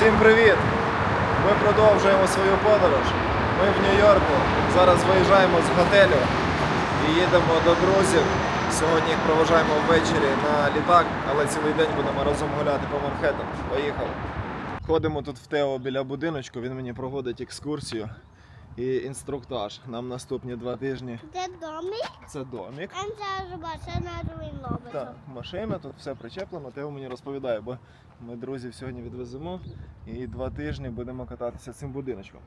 Всім привіт! Ми продовжуємо свою подорож. Ми в Нью-Йорку. Зараз виїжджаємо з готелю і їдемо до друзів. Сьогодні їх проважаємо ввечері на літак, але цілий день будемо разом гуляти по Манхеттену. Поїхали. Ходимо тут в Тео біля будиночку, він мені проводить екскурсію і інструктаж. Нам наступні два тижні. Це домик, Це домік. а це ж машина Руін Так, машина, тут все причеплено, Тео мені розповідає, бо ми друзів сьогодні відвеземо і два тижні будемо кататися цим будиночком.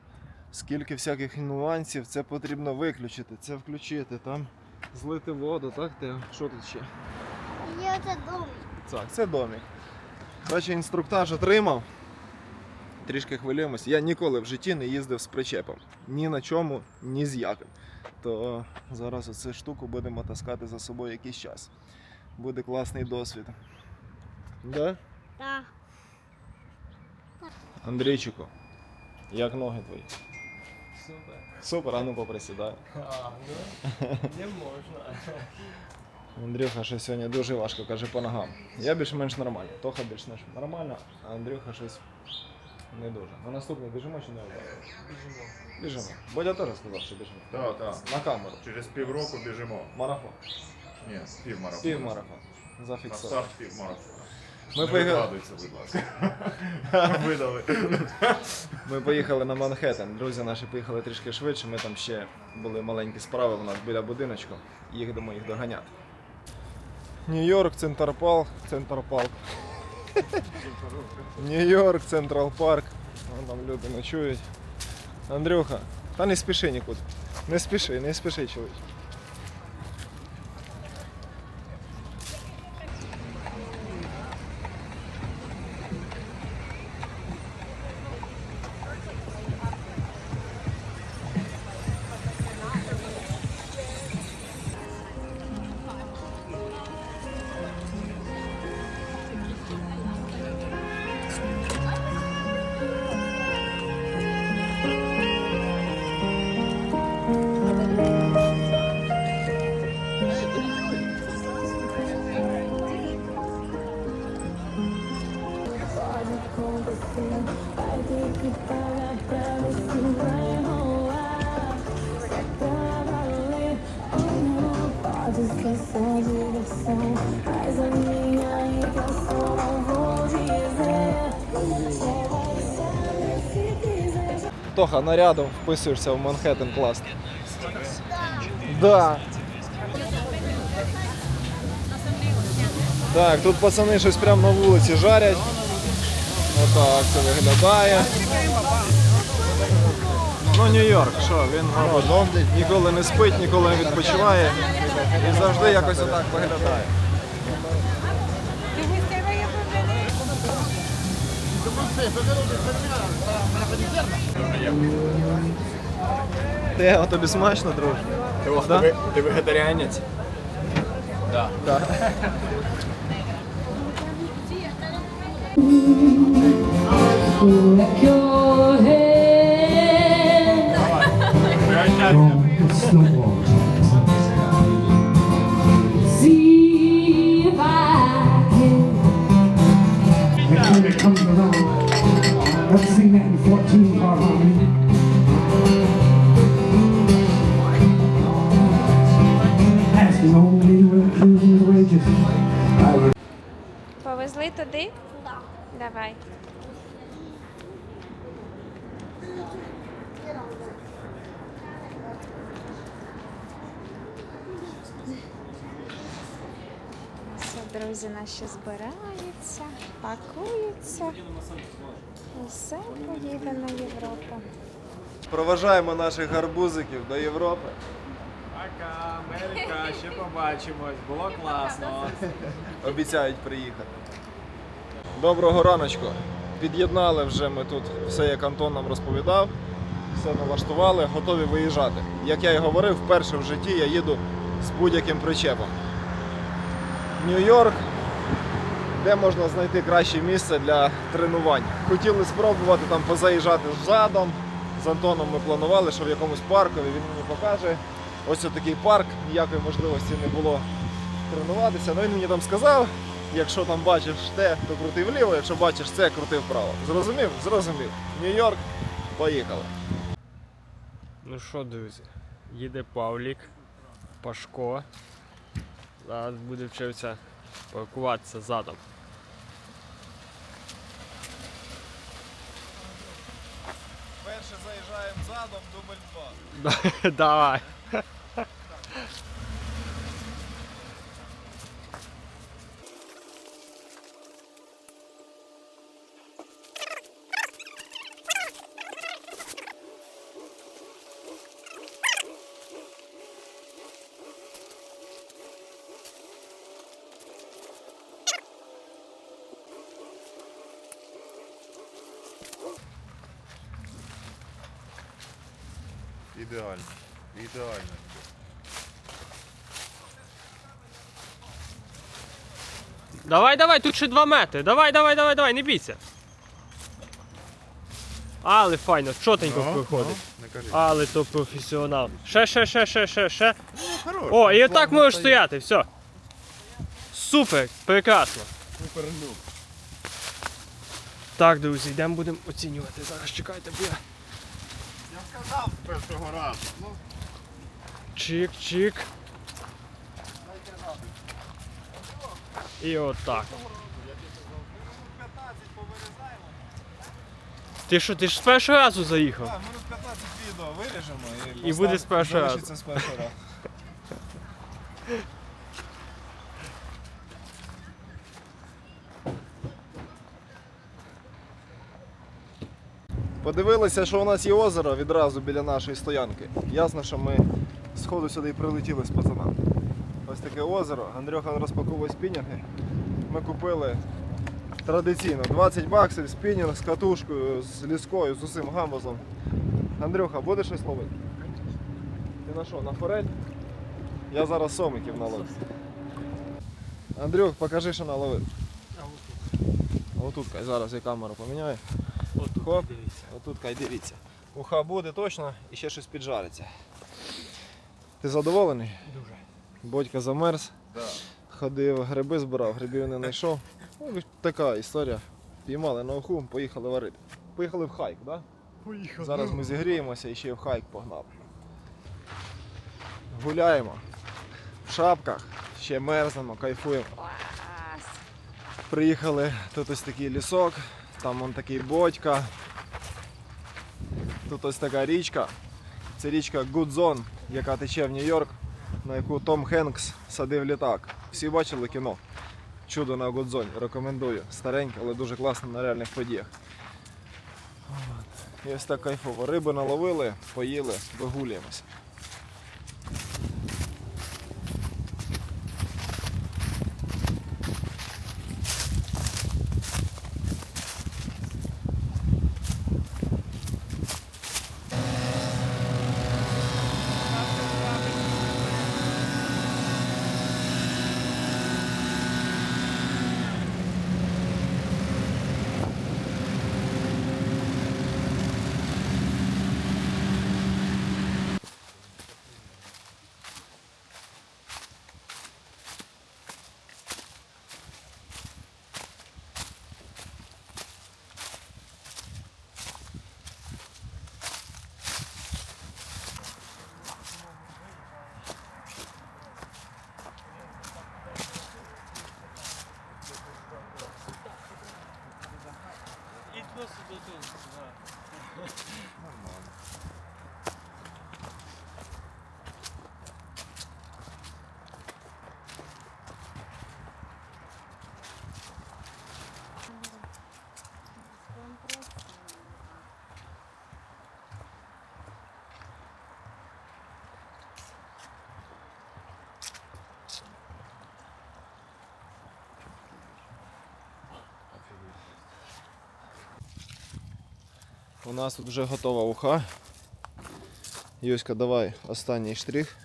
Скільки всяких нюансів, це потрібно виключити, це включити, там злити воду, так, Тео? Що тут ще? Є оце домик. Так, це домик. Бачу, інструктаж отримав. Трішки хвилюємось. Я ніколи в житті не їздив з причепом. Ні на чому, ні з яким. То зараз оцю штуку будемо таскати за собою якийсь час. Буде класний досвід. Да? Так. Андрійчику, як ноги твої? Супер. Супер, а ну поприсідай. А, ну, не можна. Андрюха щось сьогодні дуже важко, каже по ногам. Я більш-менш нормально. Тоха більш-менш нормально, а Андрюха щось не дуже. На наступний біжимо чи не обов'язково? Біжимо. Біжимо. Бодя теж сказав, що біжимо. Так, так. На камеру. Через півроку біжимо. Марафон. Ні, півмарафон. Півмарафон. На Зафіксовано. старт півмарафон. Ми Не поїхали, вигадуйся, будь ласка. Видали. ми поїхали на Манхеттен. Друзі наші поїхали трішки швидше. Ми там ще були маленькі справи у нас біля будиночку. Їдемо їх доганяти. Нью-Йорк, Центр Парк, Центр Парк. Нью-Йорк, Централ Парк. Вон там люди ночують. Андрюха, та не спіши нікуди. Не спіши, не спіши, чоловік. Тоха, нарядом вписуєшся в Манхеттен класно. Да. Так, тут пацани щось прямо на вулиці жарять. Отак це виглядає. Ну, Нью-Йорк, що, він, мабуть, ніколи не спить, ніколи не відпочиває. І завжди якось отак виглядає. Тео, тобі смачно, друже? Да? Ти, ти вегетаріанець? Так. Да. Back let's sing that in 14 bar harmony. Asking only where cruising wages. I would Повезли туди? Так. Давай. Друзі наші збираються, пакуються. І все поїде на Європу. Проважаємо наших гарбузиків до Європи. Пока, Америка, ще побачимось. Було класно. Обіцяють приїхати. Доброго раночку. Під'єднали вже ми тут все, як Антон нам розповідав. Все налаштували, готові виїжджати. Як я і говорив, вперше в житті я їду з будь-яким причепом. Нью-Йорк, де можна знайти краще місце для тренувань. Хотіли спробувати там позаїжджати задом. З Антоном ми планували, що в якомусь паркові він мені покаже. Ось такий парк, ніякої можливості не було тренуватися. Ну він мені там сказав, Якщо там бачиш те, то крути вліво, якщо бачиш це, крути вправо. Зрозумів? Зрозумів. Нью-Йорк, поїхали. Ну що, друзі, їде Павлік, Пашко. Зараз буде вчитися паркуватися задом. Перше заїжджаємо задом, дубль 2. Давай. Ідеально. Ідеально. Давай, давай, тут ще 2 метри. Давай, давай, давай, давай, не бійся. Але файно, чотенько виходить. Не кажи. Але то професіонал. Ще, ще, ще, ще, ще, ще. Хорош. О, і отак можеш стояти, все. Супер, прекрасно. Супер нюк. Так, друзі, йдемо будемо оцінювати. Зараз чекайте, бо я. Я сказав з першого разу. Ну, Чик-чик. І отак. 15 повирізаємо. Ти що, ти ж з першого разу заїхав? Так, минут 15 відео виріжемо і, І буде з першого разу. залишиться з першого разу. Подивилися, що у нас є озеро відразу біля нашої стоянки. Ясно, що ми з ходу сюди і прилетіли з пацанами. Ось таке озеро. Андрюха розпаковує спінінги. Ми купили традиційно 20 баксів, спінінг з катушкою, з ліскою, з усім гамбузом. Андрюха, будеш щось ловити? Ти на що, на форель? Я зараз сомиків наловив. Андрюх, покажи, що наловив. Отут, зараз я камеру поміняю. Хоп, отут кай, дивіться. Уха буде точно і ще щось піджариться. Ти задоволений? Дуже. Бодька замерз. да. Ходив, гриби збирав, грибів не знайшов. Ну, така історія. Піймали на уху, поїхали варити. Поїхали в хайк, так? Да? Поїхав. Зараз ми зігріємося і ще й в хайк погнали. Гуляємо в шапках, ще мерзнемо, кайфуємо. Приїхали, тут ось такий лісок, там вон такий бодька. Тут ось така річка. Це річка Гудзон, яка тече в Нью-Йорк, на яку Том Хенкс садив літак. Всі бачили кіно. Чудо на Гудзоні. Рекомендую. Стареньке, але дуже класно на реальних подіях. І ось так кайфово. Риби наловили, поїли, вигулюємося. У нас тут вже готова уха. Юська, давай останній штрих.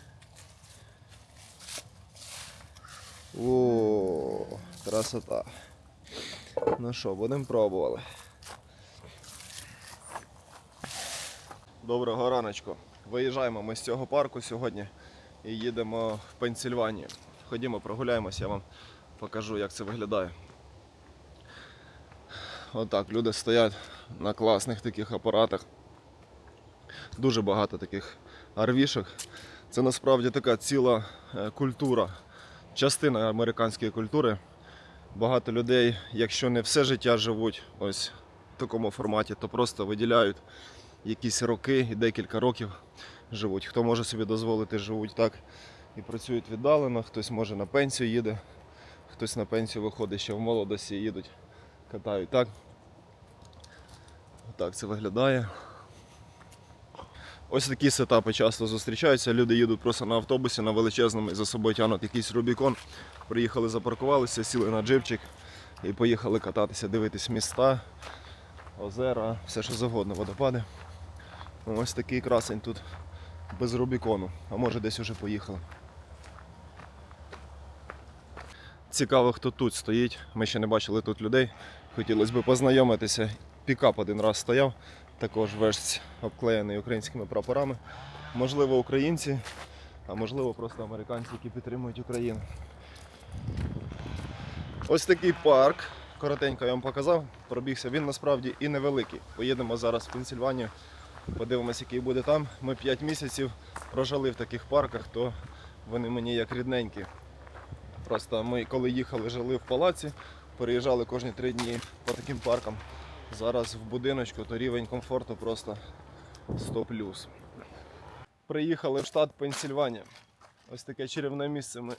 О, красота. Ну що, будемо пробували. Доброго раночку. Виїжджаємо ми з цього парку сьогодні і їдемо в Пенсільванію. Ходімо, прогуляємося, я вам покажу, як це виглядає. Отак, люди стоять на класних таких апаратах. Дуже багато таких арвішок. Це насправді така ціла е, культура, частина американської культури. Багато людей, якщо не все життя живуть ось в такому форматі, то просто виділяють якісь роки і декілька років живуть. Хто може собі дозволити, живуть так і працюють віддалено, хтось може на пенсію їде, хтось на пенсію виходить ще в молодості їдуть, катають так. Так це виглядає. Ось такі сетапи часто зустрічаються. Люди їдуть просто на автобусі, на величезному і за собою тягнуть якийсь Рубікон. Приїхали, запаркувалися, сіли на джипчик і поїхали кататися, дивитись міста, озера, все що завгодно, водопади. Ось такий красень тут без Рубікону, а може десь уже поїхали. Цікаво, хто тут стоїть. Ми ще не бачили тут людей. Хотілося б познайомитися. Пікап один раз стояв, також весь обклеєний українськими прапорами. Можливо, українці, а можливо, просто американці, які підтримують Україну. Ось такий парк. Коротенько я вам показав, пробігся. Він насправді і невеликий. Поїдемо зараз в Пенсільванію, подивимося, який буде там. Ми 5 місяців прожили в таких парках, то вони мені як рідненькі. Просто ми, коли їхали, жили в палаці, переїжджали кожні три дні по таким паркам. Зараз в будиночку, то рівень комфорту просто 100 плюс. Приїхали в штат Пенсільванія. Ось таке чарівне місце ми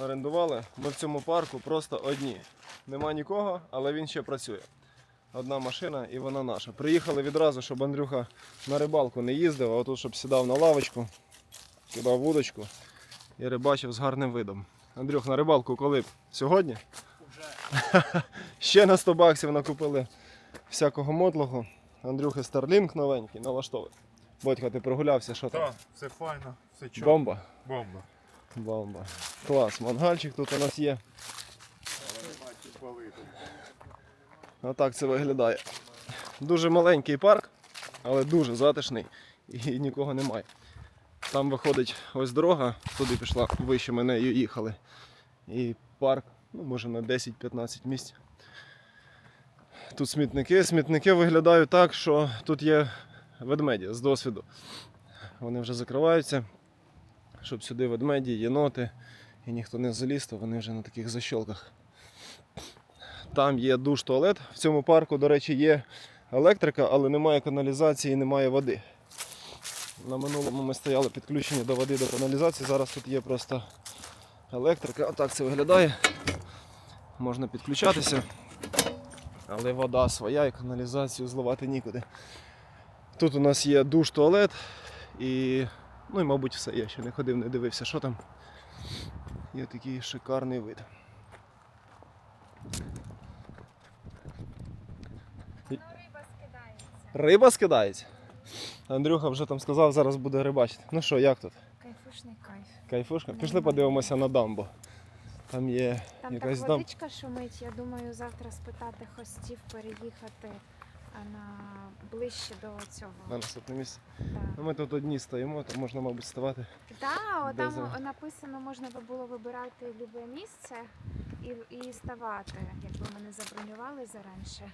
орендували. Ми в цьому парку просто одні. Нема нікого, але він ще працює. Одна машина і вона наша. Приїхали відразу, щоб Андрюха на рибалку не їздив, а отут, щоб сідав на лавочку, кидав вудочку і рибачив з гарним видом. Андрюх, на рибалку коли б? Сьогодні? Вже. ще на 100 баксів накупили всякого мотлого. Андрюхи Старлінг новенький, налаштовуй. Бодька, ти прогулявся, що там? Так, все файно, все чітко. Бомба. Бомба. Бомба. Клас, мангальчик тут у нас є. Отак це виглядає. Дуже маленький парк, але дуже затишний і нікого немає. Там виходить ось дорога, туди пішла вище ми нею їхали. І парк, ну може на 10-15 місць. Тут смітники. Смітники виглядають так, що тут є ведмеді з досвіду. Вони вже закриваються щоб сюди ведмеді, єноти і ніхто не заліз, то вони вже на таких защолках. Там є душ туалет. В цьому парку, до речі, є електрика, але немає каналізації, немає води. На минулому ми стояли підключені до води до каналізації. Зараз тут є просто електрика. Отак це виглядає. Можна підключатися. Але вода своя і каналізацію зливати нікуди. Тут у нас є душ туалет і Ну і мабуть все, я ще не ходив, не дивився, що там. Є такий шикарний вид. Риба скидається. Риба скидається. Андрюха вже там сказав, зараз буде рибачити. Ну що, як тут? Кайфушний кайф. Кайфушка? Пішли подивимося на дамбу. Там є Там якась так водичка водичка шумить. Я думаю, завтра спитати хостів переїхати на ближче до цього. На наступне місце. Да. Ну, ми тут одні стоїмо, то можна, мабуть, ставати. Да, там написано, можна би було вибирати любе місце і, і ставати, якби ми не забронювали заранше.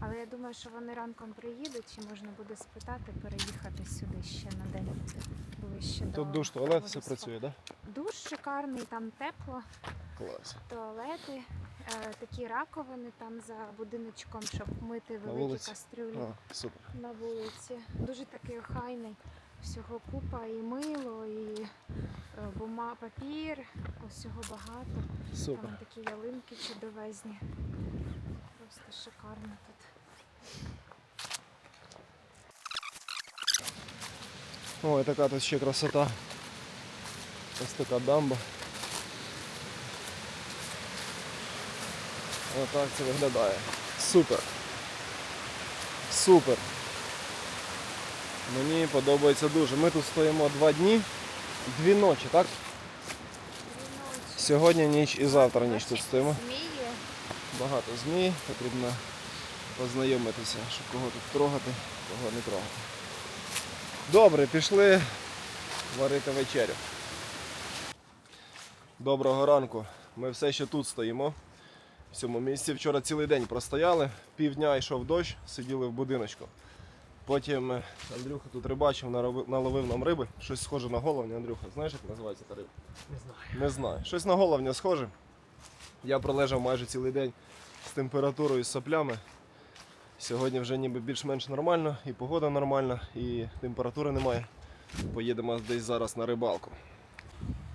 Але я думаю, що вони ранком приїдуть і можна буде спитати переїхати сюди ще на день ближче до Тут душ, туалет, все працює, так? Душ шикарний, там тепло, Клас. туалети, е, такі раковини там за будиночком, щоб мити великі вулиці? кастрюлі А, супер. на вулиці. Дуже такий охайний. Всього купа і мило, і е, бума, папір, усього багато. Супер. Там такі ялинки чудовезні. Просто шикарно тут. Ой, така тут ще красота. Ось така дамба. Отак це виглядає. Супер. Супер. Мені подобається дуже. Ми тут стоїмо два дні, дві ночі, так? Сьогодні ніч і завтра ніч тут стоїмо. Багато змій, потрібно познайомитися, щоб кого тут трогати, кого не трогати. Добре, пішли варити вечерю. Доброго ранку. Ми все ще тут стоїмо. В цьому місці вчора цілий день простояли, півдня йшов дощ, сиділи в будиночку. Потім е, Андрюха тут рибачив, наловив нам риби. Щось схоже на головня. Андрюха, знаєш, як називається та риба? Не знаю. Не знаю. Щось на головня схоже. Я пролежав майже цілий день з температурою і з соплями. Сьогодні вже ніби більш-менш нормально, і погода нормальна, і температури немає. Поїдемо десь зараз на рибалку.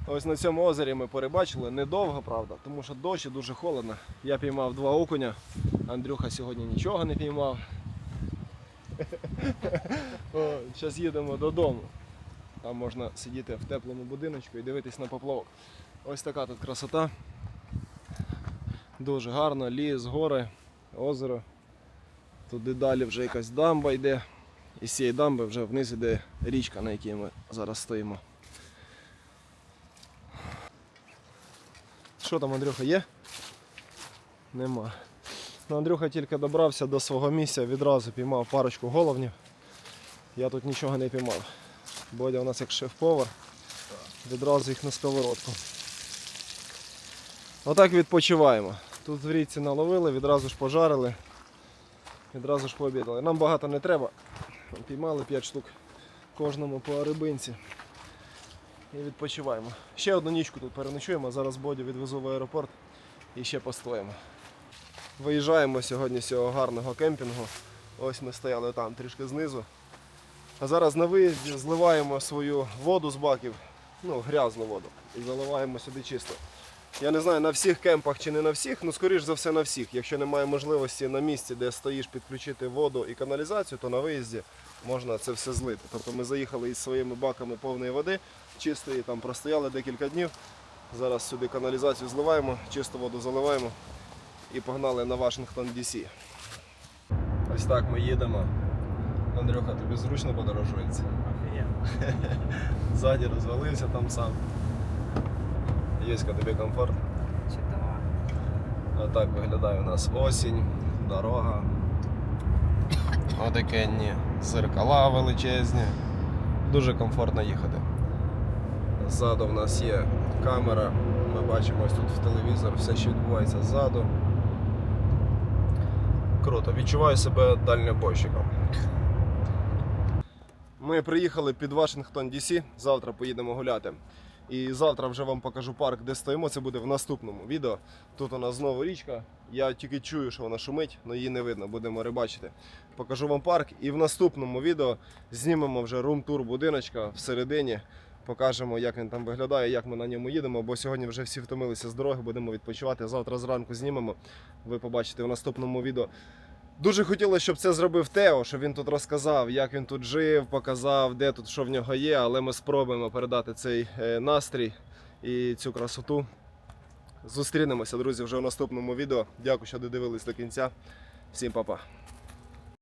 Ось на цьому озері ми порибачили недовго, правда, тому що дощ і дуже холодно. Я піймав два окуня, Андрюха сьогодні нічого не піймав. Зараз їдемо додому. Там можна сидіти в теплому будиночку і дивитись на поплавок. Ось така тут красота. Дуже гарно, ліс, гори, озеро. Туди далі вже якась дамба йде. І з цієї дамби вже вниз іде річка, на якій ми зараз стоїмо. Що там, Андрюха, є? Нема. Ну, Андрюха тільки добрався до свого місця, відразу піймав парочку головнів. Я тут нічого не піймав. Бодя у нас як шеф-повар. Відразу їх на сковородку. Отак відпочиваємо. Тут в річці наловили, відразу ж пожарили, відразу ж пообідали. Нам багато не треба. Піймали 5 штук кожному по рибинці. І відпочиваємо. Ще одну нічку тут переночуємо, зараз Бодю відвезу в аеропорт і ще постоїмо. Виїжджаємо сьогодні з цього гарного кемпінгу. Ось ми стояли там трішки знизу. А зараз на виїзді зливаємо свою воду з баків, ну, грязну воду, і заливаємо сюди чисто. Я не знаю на всіх кемпах чи не на всіх, ну скоріш за все на всіх. Якщо немає можливості на місці, де стоїш, підключити воду і каналізацію, то на виїзді можна це все злити. Тобто ми заїхали із своїми баками повної води, чистої, там простояли декілька днів. Зараз сюди каналізацію зливаємо, чисту воду заливаємо і погнали на Вашингтон DC. Ось так ми їдемо. Андрюха, тобі зручно подорожується. Ззаді розвалився там сам. Єська, тобі комфорт. Чудово. Отак виглядає у нас осінь, дорога. Отакенні зеркала величезні. Дуже комфортно їхати. Ззаду в нас є камера. Ми бачимо ось тут в телевізор все, що відбувається ззаду. Круто, відчуваю себе дальнобойщиком. Ми приїхали під Вашингтон DC, завтра поїдемо гуляти. І завтра вже вам покажу парк, де стоїмо. Це буде в наступному відео. Тут у нас знову річка. Я тільки чую, що вона шумить, але її не видно, будемо рибачити. Покажу вам парк. І в наступному відео знімемо вже рум-тур будиночка всередині. Покажемо, як він там виглядає, як ми на ньому їдемо, бо сьогодні вже всі втомилися з дороги, будемо відпочивати. Завтра зранку знімемо. Ви побачите в наступному відео. Дуже хотілося, щоб це зробив Тео, щоб він тут розказав, як він тут жив, показав, де тут що в нього є, але ми спробуємо передати цей е, настрій і цю красоту. Зустрінемося, друзі, вже в наступному відео. Дякую, що додивились до кінця. Всім па-па.